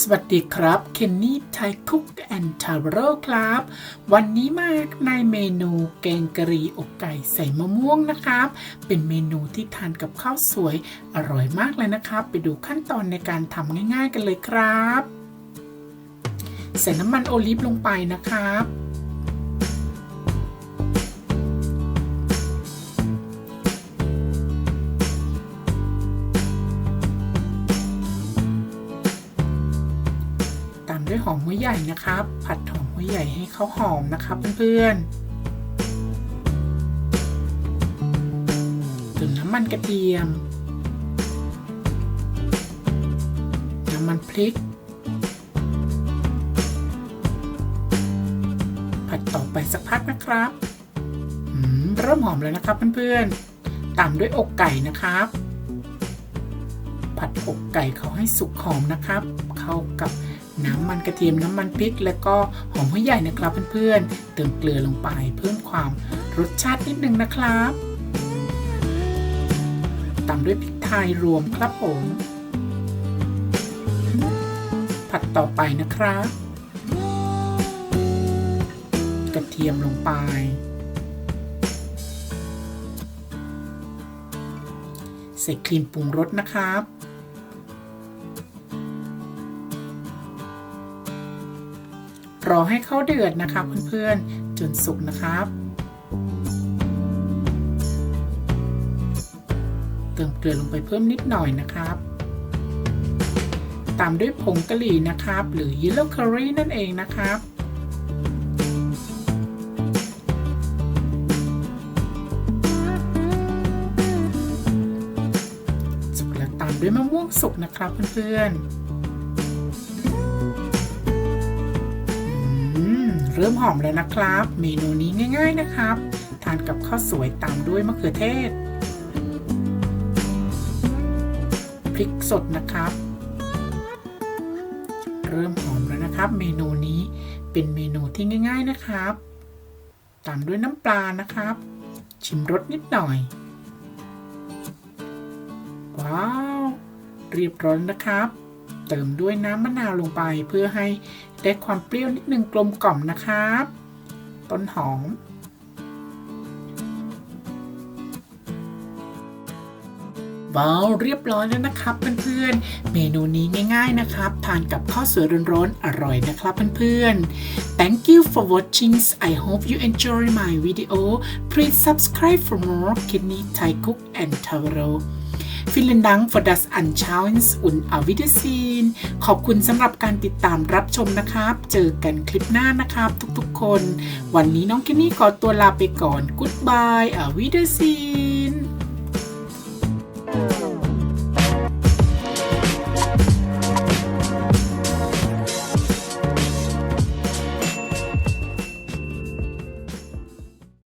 สวัสดีครับ เคนนี่ไทยคุกแอนทาโร่ครับ วันนี้มาในเมนูแกงกะหรี่อกไก่ใส่มะม่วงนะครับ เป็นเมนูที่ทานกับข้าวสวยอร่อยมากเลยนะครับ ไปดูขั้นตอนในการทำง่าย ๆ กันเลยครับ ใส่น้ำมันโอลิฟลงไปนะครับ ด้วยหอมหัวใหญ่นะครับ ผัดหอมหัวใหญ่ให้เขาหอมนะครับเพื่อนๆถึงน้ำมันกระเทียม น้ำมันพริก ผัดต่อไปสักพักนะครับเริ่มหอมแล้วนะครับเพื่อนๆตามด้วยอกไก่นะครับผัดอกไก่เขาให้สุกหอมนะครับ เข้ากับ น้ำมันกระเทียมน้ำมันพริก แล้วก็หอมหัวใหญ่นะครับเพื่อนๆ เติมเกลือลงไปเพิ่มความรสชาตินิดนึงนะครับตามด้วยพริกไทยรวมครับผม ผัดต่อไปนะครับ กระเทียมลงไป ใส่ครีมปรุงรสนะครับ รอให้เขาเดือดนะครับเพื่อนๆจนสุกนะครับเติมเกลือลงไปเพิ่มนิดหน่อยนะครับ ตามด้วยผงกะหรี่นะครับ หรือ yellow curry นั่นเองนะครับ สุกแล้วตามด้วยมะม่วงสุกนะครับเพื่อนๆ เริ่มหอมแล้วนะครับ เมนูนี้ง่าย ๆนะครับ ทานกับข้าวสวยตามด้วยมะเขือเทศ พริกสดนะครับ เริ่มหอมแล้วนะครับ เมนูนี้เป็นเมนูที่ง่าย ๆนะครับ ตามด้วยน้ำปลานะครับ ชิมรสนิดหน่อย ว้าว เรียบร้อยนะครับ เติมด้วยน้ำมะนาวลงไป เพื่อให้ได้ความเปรี้ยวนิดนึงกลมกล่อมนะครับ ต้นหอม ว้าวเรียบร้อยแล้วนะครับเพื่อนๆ เมนูนี้ง่าย ๆนะครับ ทานกับข้าวสวยร้อนๆอร่อยนะครับเพื่อนๆ Thank you for watching I hope you enjoy my video please subscribe for more kidney Thai cook and taro Vielen Dank für das Anschauen und auf Wiedersehen ขอบคุณสำหรับการติดตามรับชมนะครับ เจอกันคลิปหน้านะครับ ทุกๆคน วันนี้น้องแคนนี่ขอตัวลาไปก่อน กุ๊ดบายอาวิเดซีน